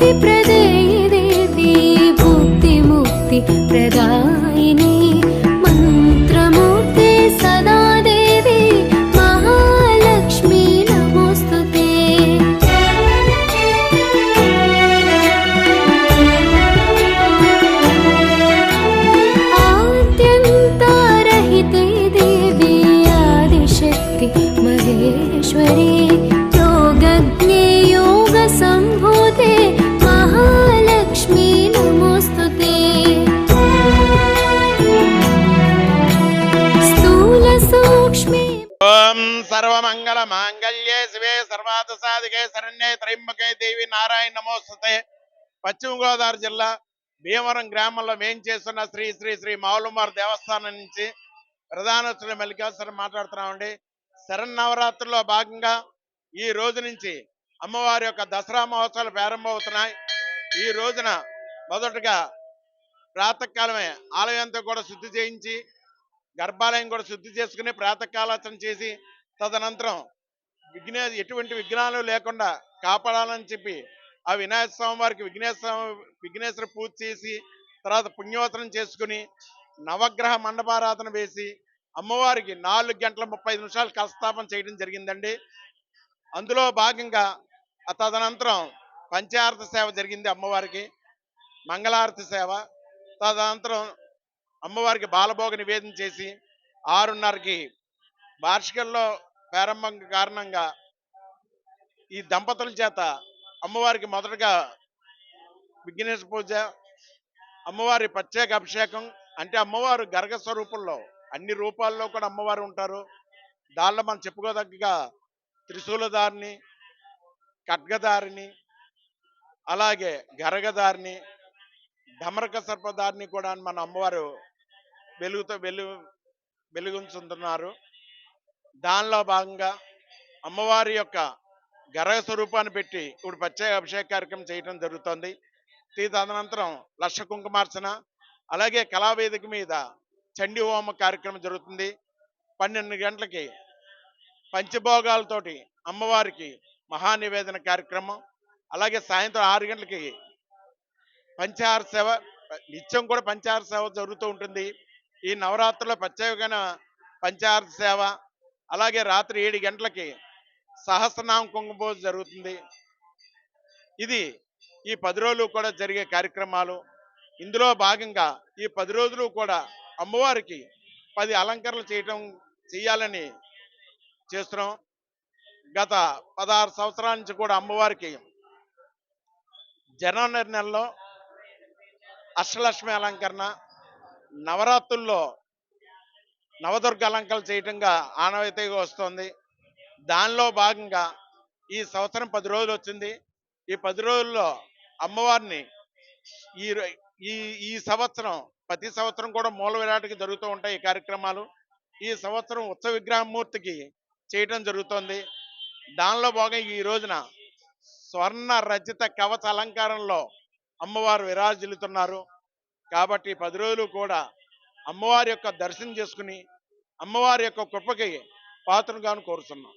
బుద్ధి ప్రదేయి దేవి బుద్ధి ముక్తి ప్రదాయిని. మంత్రమూర్తి సదా దేవి మహాలక్ష్మి నమోస్తుతే. ఆద్యంతారహితే దేవి ఆదిశక్తి మహేశ్వరీ. ఓం సర్వమంగళ మాంగళ్యే శివే సర్వాత సాధికే శరణ్యే త్రయంబకే దేవి నారాయణ నమోస్తుతే. పశ్చిమ గోదావరి జిల్లా భీమవరం గ్రామంలో మేం చేస్తున్న శ్రీ శ్రీ శ్రీ మావులమార్ దేవస్థానం నుంచి ప్రధానోత్సవ మల్లికేశ్వరం మాట్లాడుతున్నామండి. శరన్నవరాత్రుల్లో భాగంగా ఈ రోజు నుంచి అమ్మవారి యొక్క దసరా మహోత్సవాలు ప్రారంభమవుతున్నాయి. ఈ రోజున మొదటగా ప్రాతకాలమే ఆలయంతో కూడా శుద్ధి చేయించి గర్భాలయం కూడా శుద్ధి చేసుకుని ప్రాతకాలాచరణ చేసి తదనంతరం విఘ్నే ఎటువంటి విఘ్నాలు లేకుండా కాపాడాలని చెప్పి ఆ వినాయక స్వామి వారికి విఘ్నేశ్వర విఘ్నేశ్వర పూజ చేసి తర్వాత పుణ్యవతనం చేసుకుని నవగ్రహ మండపారాధన వేసి అమ్మవారికి నాలుగు గంటల ముప్పై నిమిషాలు కలస్థాపన చేయడం జరిగిందండి. అందులో భాగంగా తదనంతరం పంచారత సేవ జరిగింది అమ్మవారికి. మంగళారతి సేవ. తదనంతరం అమ్మవారికి బాలభోగ నివేదన చేసి ఆరున్నరకి వార్షికల్లో ప్రారంభం కారణంగా ఈ దంపతుల చేత అమ్మవారికి మొదటగా విఘ్నేశ పూజ అమ్మవారి ప్రత్యేక అభిషేకం అంటే అమ్మవారు గర్గ స్వరూపంలో అన్ని రూపాల్లో కూడా అమ్మవారు ఉంటారు. దానిలో మనం చెప్పుకోదగ్గగా త్రిశూలదారిని ఖడ్గదారిని అలాగే గరగదారిని ధమరక సర్పదారిని కూడా మన అమ్మవారు వెలుగుతో వెలుగు వెలుగుంచుతున్నారు దానిలో భాగంగా అమ్మవారి యొక్క గరగ స్వరూపాన్ని పెట్టి ఇప్పుడు ప్రత్యేక అభిషేక కార్యక్రమం చేయడం జరుగుతుంది. తీ- తదనంతరం లక్ష కుంకుమార్చన అలాగే కళావేదిక మీద చండీ హోమ కార్యక్రమం జరుగుతుంది. పన్నెండు గంటలకి పంచభోగాలతోటి అమ్మవారికి మహానివేదన కార్యక్రమం అలాగే సాయంత్రం ఆరు గంటలకి పంచహార సేవ నిత్యం కూడా పంచహార సేవ జరుగుతూ ఉంటుంది. ఈ నవరాత్రుల ప్రత్యేకమైన పంచారత సేవ అలాగే రాత్రి ఏడు గంటలకి సహస్రనామ కుంకుమ జరుగుతుంది. ఇది ఈ పది రోజులు కూడా జరిగే కార్యక్రమాలు. ఇందులో భాగంగా ఈ పది రోజులు కూడా అమ్మవారికి పది అలంకరణలు చేయటం చేయాలని చేస్తున్నాం. గత పదహారు సంవత్సరాల నుంచి కూడా అమ్మవారికి జనవరి నెలలో అష్టలక్ష్మి అలంకరణ నవరాత్రుల్లో నవదుర్గ అలంకరణ చేయటంగా ఆనవాయితీగా వస్తుంది. దానిలో భాగంగా ఈ సంవత్సరం పది రోజులు వచ్చింది. ఈ పది రోజుల్లో అమ్మవారిని ఈ రో- ఈ ఈ సంవత్సరం ప్రతి సంవత్సరం కూడా మూల విరాటకి జరుగుతూ ఉంటాయి ఈ కార్యక్రమాలు. ఈ సంవత్సరం ఉత్సవ విగ్రహమూర్తికి చేయటం జరుగుతోంది. దానిలో భాగంగా ఈ రోజున స్వర్ణ రచిత కవచ అలంకారంలో అమ్మవారు విరాజిల్లుతున్నారు. కాబట్టి పది రోజులు కూడా అమ్మవారి యొక్క దర్శనం చేసుకుని అమ్మవారి యొక్క కృపకి పాత్రగాను కోరుతున్నాం